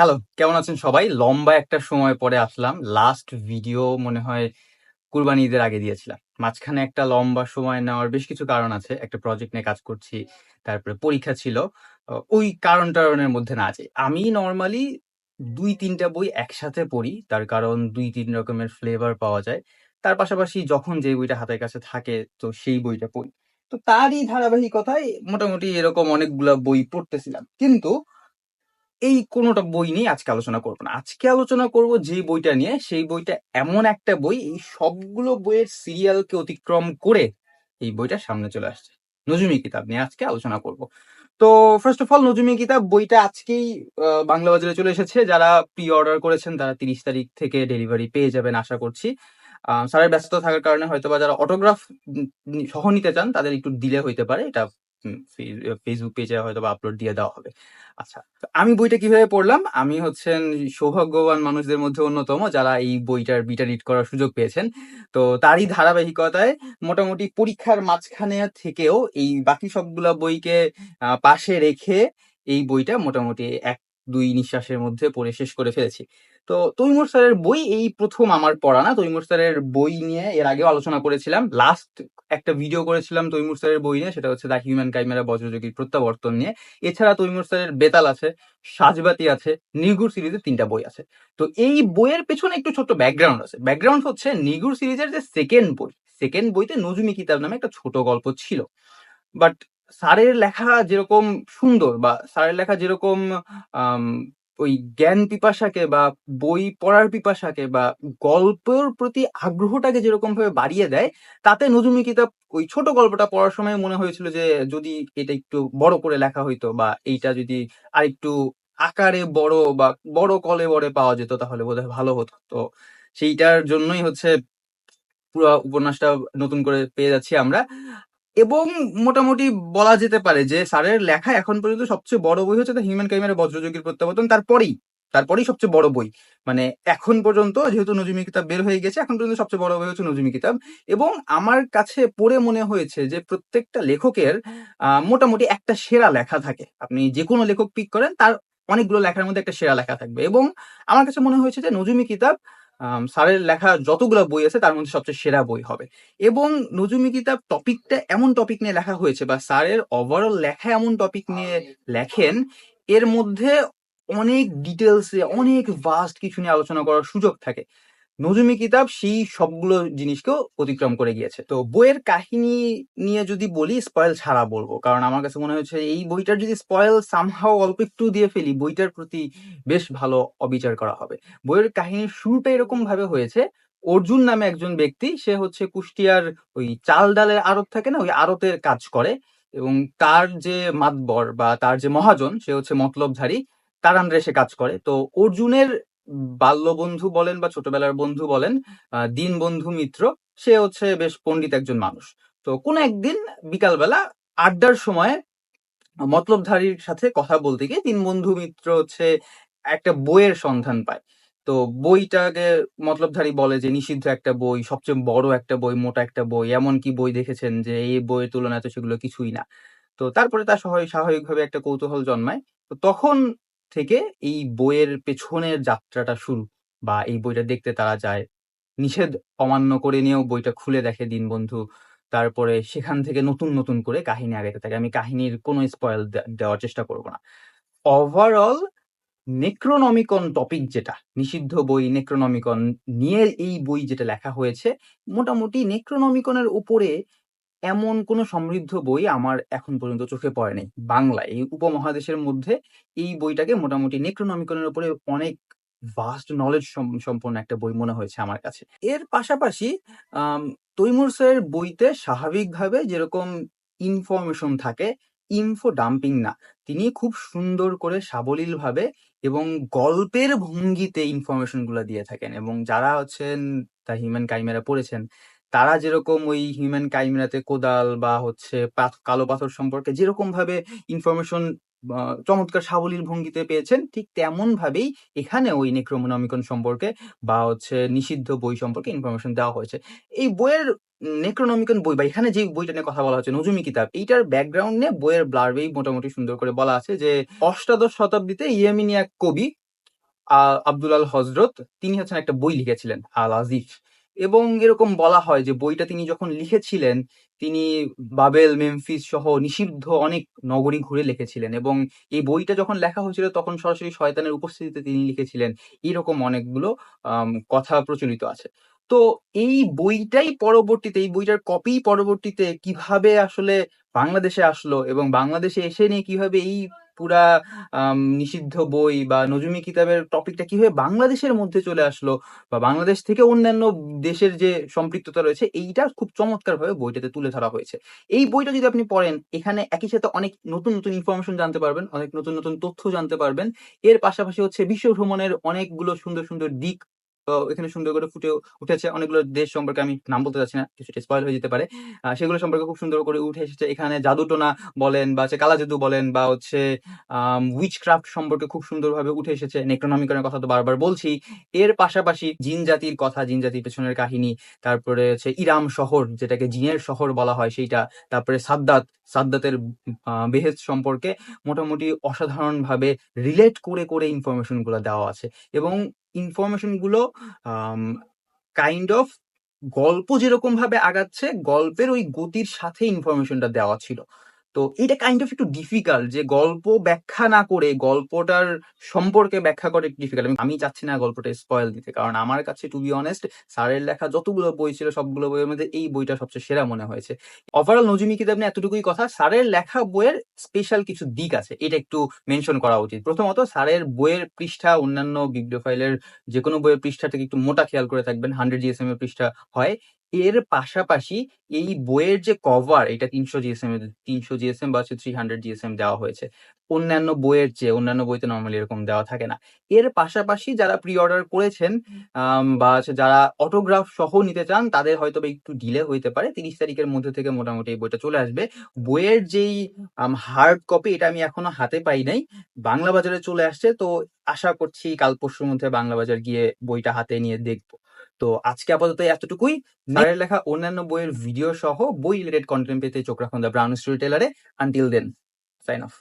Hello কেমন আছেন সবাই? লম্বা একটা সময় পরে আসলাম। লাস্ট ভিডিও মনে হয় কুরবানি ঈদের আগে দিয়েছিলাম। মাঝখানে একটা লম্বা সময় নেওয়ার বেশ কিছু কারণ আছে। একটা প্রজেক্ট নিয়ে কাজ করছি, তারপরে পরীক্ষা ছিল। ওই কারণ টারণের মধ্যে না আছে। আমি নর্মালি দুই তিনটা বই একসাথে পড়ি। তার কারণ দুই তিন রকমের ফ্লেভার পাওয়া যায়। তার পাশাপাশি যখন যে বইটা হাতের কাছে থাকে, তো সেই বইটা পড়ি। তো তারই ধারাবাহিকতায় মোটামুটি এরকম অনেকগুলা বই পড়তেছিলাম। কিন্তু এই কোনোটা বই নিয়ে আজকে আলোচনা করব না। আজকে আলোচনা করব যে বইটা নিয়ে। সেই বইটা এমন একটা বই, এই সবগুলো বইয়ের সিরিয়ালকে অতিক্রম করে এই বইটা সামনে চলে আসছে। নজুমি কিতাব নিয়ে আজকে আলোচনা করব। তো ফার্স্ট অফ অল নজুমি কিতাব বইটা আজকেই বাংলা বাজারে চলে এসেছে। যারা প্রি অর্ডার করেছেন, তারা তিরিশ তারিখ থেকে ডেলিভারি পেয়ে যাবেন আশা করছি। স্যারের ব্যস্ত থাকার কারণে হয়তো বা যারা অটোগ্রাফ সহ নিতে চান, তাদের একটু ডিলে হইতে পারে। এটা ফেসবুক পেজে হয়তো আপলোড দিয়ে দেওয়া হবে। আচ্ছা আমি বইটা কীভাবে পড়লাম? আমি হচ্ছেন সৌভাগ্যবান মানুষদের মধ্যে অন্যতম যারা এই বইটার বিটা রিড করার সুযোগ পেয়েছেন। তো তারই ধারাবাহিকতায় মোটামুটি পরীক্ষার মাঝখানে থেকেও এই বাকি সবগুলা বইকে পাশে রেখে এই বইটা মোটামুটি এক দুই নিঃশ্বাসের মধ্যে পড়ে শেষ করে ফেলেছি। তো তৈমুর স্যারের বই এই প্রথম আমার পড়া না। তৈমুর স্যারের বই নিয়ে এর আগেও আলোচনা করেছিলাম। লাস্ট একটা ভিডিও করেছিলাম তৈমুর স্যারের বই নিয়ে, সেটা হচ্ছে দ্য হিউম্যান কাইমেরা বজ্রযোগীর প্রত্যাবর্তন নিয়ে। এছাড়া তৈমুর স্যারের বেতাল আছে, সাজবাতি আছে, নিগুর সিরিজের তিনটা বই আছে। তো এই বইয়ের পেছনে একটু ছোট্ট ব্যাকগ্রাউন্ড আছে। ব্যাকগ্রাউন্ড হচ্ছে নিগুর সিরিজের যে সেকেন্ড বই। সেকেন্ড বইতে নজুমি কিতাব নামে একটা ছোট গল্প ছিল। বাট স্যারের লেখা যেরকম সুন্দর বা স্যারের লেখা যেরকম ওই জ্ঞান পিপাসাকে বা বই পড়ার পিপাসাকে বা গল্পের প্রতি আগ্রহটাকে যেরকম ভাবে বাড়িয়ে দেয়, তাতে নজরুমি কিতাব ওই ছোট গল্পটা পড়ার সময় মনে হয়েছিল যে যদি এটা একটু বড় করে লেখা হইতো বা এইটা যদি আরেকটু আকারে বড় বা বড় কলে বড়ে পাওয়া যেত তাহলে বোধহয় ভালো হতো। তো সেইটার জন্যই হচ্ছে পুরো উপন্যাসটা নতুন করে পেয়ে যাচ্ছি আমরা। এবং মোটামুটি বলা যেতে পারে যে স্যারের লেখা এখন পর্যন্ত সবচেয়ে বড় বই হচ্ছে হিউম্যান কাইমের বজ্রযোগীর প্রত্যাবর্তন, তারপরেই তারপরেই সবচেয়ে বড় বই। মানে এখন পর্যন্ত যেহেতু নজুমি কিতাব বের হয়ে গেছে, এখন পর্যন্ত সবচেয়ে বড় বই হচ্ছে নজুমি কিতাব। এবং আমার কাছে পড়ে মনে হয়েছে যে প্রত্যেকটা লেখকের মোটামুটি একটা সেরা লেখা থাকে। আপনি যে কোনো লেখক পিক করেন, তার অনেকগুলো লেখার মধ্যে একটা সেরা লেখা থাকবে। এবং আমার কাছে মনে হয়েছে যে নজুমি কিতাব স্যারের লেখা যতগুলো বই আছে তার মধ্যে সবচেয়ে সেরা বই হবে। এবং নজুমি কিতাব টপিকটা এমন টপিক নিয়ে লেখা হয়েছে বা স্যারের ওভারঅল লেখা এমন টপিক নিয়ে লেখেন, এর মধ্যে অনেক ডিটেলসে অনেক ভাস্ট কিছু নিয়ে আলোচনা করার সুযোগ থাকে। নজুমি কিতাব সেই সবগুলো জিনিসকেও অতিক্রম করে গিয়েছে। তো বইয়ের কাহিনী নিয়ে যদি বলি স্পয়েল ছাড়া বলব। কারণ আমার কাছে মনে হচ্ছে এই বইটার যদি স্পয়েল সামহাও অল্প একটু দিয়ে ফেলি, বইটার প্রতি বেশ ভালো অবিচার করা হবে। বইয়ের কাহিনীর শুরুটা এরকম ভাবে হয়েছে, অর্জুন নামে একজন ব্যক্তি, সে হচ্ছে কুষ্টিয়ার ওই চাল ডালের আড়ত থাকে না, ওই আড়তের কাজ করে এবং তার যে মাতবর বা তার যে মহাজন, সে হচ্ছে মতলবধারী, তার আন্ডারে সে কাজ করে। তো অর্জুনের বাল্য বন্ধু বলেন বা ছোটবেলার বন্ধু বলেন দিন বন্ধু মিত্র, সে হচ্ছে বেশ পণ্ডিত একজন মানুষ। তো কোন একদিন বিকালবেলা আড্ডার সময় মতলবধারীর সাথে কথা বলতে গিয়ে তিন বন্ধু মিত্র হচ্ছে একটা বইয়ের সন্ধান পায়। তো বইটাকে মতলবধারী বলে যে, নিষিদ্ধ একটা বই, সবচেয়ে বড় একটা বই, মোটা একটা বই, এমন কি বই দেখেছেন যে, এই বইয়ের তুলনায় তো সেগুলো কিছুই না? তো তারপরে তার স্বাভাবিক স্বাভাবিকভাবে একটা কৌতূহল জন্মায়। তো তখন থেকে এই বইয়ের পেছনের যাত্রাটা শুরু বা এই বইটা দেখতে তারা যায়। নিষেধ অমান্য করে নিয়েও বইটা খুলে দেখে দিনবন্ধু তারপরে সেখান থেকে নতুন নতুন করে কাহিনী আগাতে থাকে। আমি কাহিনীর কোনো স্পয়েল দেওয়ার চেষ্টা করব না। ওভারঅল নেক্রোনমিকন টপিক যেটা, নিষিদ্ধ বই নেক্রোনমিকন নিয়ে এই বই যেটা লেখা হয়েছে, মোটামুটি নেক্রোনমিকনের উপরে এমন কোনো সমৃদ্ধ বই আমার এখন পর্যন্ত চোখে পড়েনি বাংলা এই উপমহাদেশের মধ্যে এই বইটাকে মোটামুটি নেক্রোনমিকনের উপরে অনেক ভাস্ট নলেজ সম্পন্ন একটা বই মনে হয়েছে আমার কাছে। এর পাশাপাশি তৈমুর স্যারের বইতে স্বাভাবিকভাবে যেরকম ইনফরমেশন থাকে ইনফো ডাম্পিং না, তিনি খুব সুন্দর করে সাবলীল ভাবে এবং গল্পের ভঙ্গিতে ইনফরমেশনগুলো দিয়ে থাকেন এবং যারা হচ্ছেন তা হিউম্যান কাইমেরা পড়েছেন তারা যেরকম ওই হিউম্যান কাইমেরাতে কোদাল বা হচ্ছে কালো পাথর সম্পর্কে যেরকম ভাবে ইনফরমেশন চমৎকার সাবলীল ভঙ্গিতে পেয়েছেন ঠিক তেমন ভাবেই এখানে ওই নেক্রোনমিকন সম্পর্কে বা হচ্ছে নিষিদ্ধ বই সম্পর্কে ইনফরমেশন দেওয়া হয়েছে। এই বইয়ের নেক্রোনমিকন বই বা এখানে যে বইটা নিয়ে কথা বলা হচ্ছে নজুমি কিতাব এইটার ব্যাকগ্রাউন্ড নিয়ে বইয়ের ব্লার্বেই মোটামুটি সুন্দর করে বলা আছে যে অষ্টাদশ শতাব্দীতে ইয়েমিনি এক কবি আহ, আব্দুল আল হজরত তিনি হচ্ছেন একটা বই লিখেছিলেন আল আজিফ এবং এরকম বলা হয় যে বইটা তিনি যখন লিখেছিলেন, তিনি বাবেল, মেমফিস সহ নিষিদ্ধ অনেক নগরী ঘুরে লিখেছিলেন এবং এই বইটা যখন লেখা হয়েছিল তখন সরাসরি শয়তানের উপস্থিতিতে তিনি লিখেছিলেন। এরকম অনেকগুলো কথা প্রচলিত আছে। তো এই বইটাই পরবর্তীতে, এই বইটার কপি পরবর্তীতে কীভাবে আসলে বাংলাদেশে আসলো এবং বাংলাদেশে এসে নিয়ে কীভাবে এই পুরা নিষিদ্ধ বই বা নজুমি কিতাবের টপিকটা কীভাবে বাংলাদেশের মধ্যে চলে আসলো বা বাংলাদেশ থেকে অন্যান্য দেশের যে সম্পৃক্ততা রয়েছে, এইটা খুব চমৎকার ভাবে বইটাতে তুলে ধরা হয়েছে। এই বইটা যদি আপনি পড়েন, এখানে একই সাথে অনেক নতুন নতুন ইনফরমেশন জানতে পারবেন, অনেক নতুন নতুন তথ্য জানতে পারবেন। এর পাশাপাশি হচ্ছে বিশ্ব ভ্রমণের অনেকগুলো সুন্দর সুন্দর দিক এখানে সুন্দর করে ফুটে উঠেছে। অনেকগুলো দেশ সম্পর্কে আমি নাম বলতে চাচ্ছি না, কিছুটা স্পয়েল হয়ে যেতে পারে। সেগুলো সম্পর্কে খুব সুন্দর করে উঠে এসেছে। এখানে জাদুটোনা বলেন বা হচ্ছে কালা জাদু বলেন বা হচ্ছে উইচ ক্রাফট সম্পর্কে খুব সুন্দরভাবে উঠে এসেছে। নেক্রোনমিকনের কথা তো বারবার বলছি। এর পাশাপাশি জিন জাতির কথা, জিন জাতির পেছনের কাহিনী, তারপরে হচ্ছে ইরাম শহর, যেটাকে জিনের শহর বলা হয়, সেইটা, তারপরে সাদ্দাত, সাদ্দাতের বেহেস সম্পর্কে মোটামুটি অসাধারণভাবে রিলেট করে করে ইনফরমেশনগুলো দেওয়া আছে। এবং ইনফরমেশনগুলো কাইন্ড অফ গল্প যেরকম ভাবে আগাচ্ছে, গল্পের ওই গতির সাথে ইনফরমেশনটা দেওয়া ছিল। তো এটা কাইন্ড অফ একটু ডিফিকাল্ট যে গল্প ব্যাখ্যা না করে গল্পটার সম্পর্কে ব্যাখ্যা করে ডিফিকাল্ট আমি চাচ্ছি না গল্পটা স্পয়েল দিতে। কারণ আমার কাছে টু বি অনেস্ট স্যারের লেখা যতগুলো বই ছিল, সবগুলো বইয়ের মধ্যে এই বইটা সবচেয়ে সেরা মনে হয়েছে। ওভারঅল নজুমি কিতাব নিয়ে এতটুকুই কথা। স্যারের লেখা বইয়ের স্পেশাল কিছু দিক আছে। এটা একটু মেনশন করা উচিত। প্রথমত, স্যারের বইয়ের পৃষ্ঠা, অন্যান্য বিব্লিও ফাইলের যে কোনো বইয়ের পৃষ্ঠা থেকে একটু মোটা খেয়াল করে থাকবেন। হান্ড্রেড জিএসএম এর পৃষ্ঠা হয়। এর পাশাপাশি এই বইয়ের যে কভার এটা তিনশো জিএসএম তিনশো জিএসএম বা থ্রি হান্ড্রেড জিএসএম দেওয়া হয়েছে। অন্যান্য বইয়ের চেয়ে অন্যান্য বইতে নর্মালি এরকম দেওয়া থাকে না। এর পাশাপাশি যারা প্রি অর্ডার করেছেন বা যারা অটোগ্রাফ সহ নিতে চান, তাদের হয়তো একটু ডিলে হইতে পারে। তিরিশ তারিখের মধ্যে থেকে মোটামুটি এই বইটা চলে আসবে। বইয়ের যেই হার্ড কপি এটা আমি এখনও হাতে পাই নাই। বাংলা বাজারে চলে আসছে, তো আশা করছি কাল পরশুর মধ্যে বাংলা বাজার গিয়ে বইটা হাতে নিয়ে দেখব। তো আজকে আপাতত এতটুকুই। নারের লেখা অন্যান্য বইয়ের ভিডিও সহ বই রিলেটেড কন্টেন্ট পেতে চোখ রাখুন the Brown story টেলারে। Until then sign off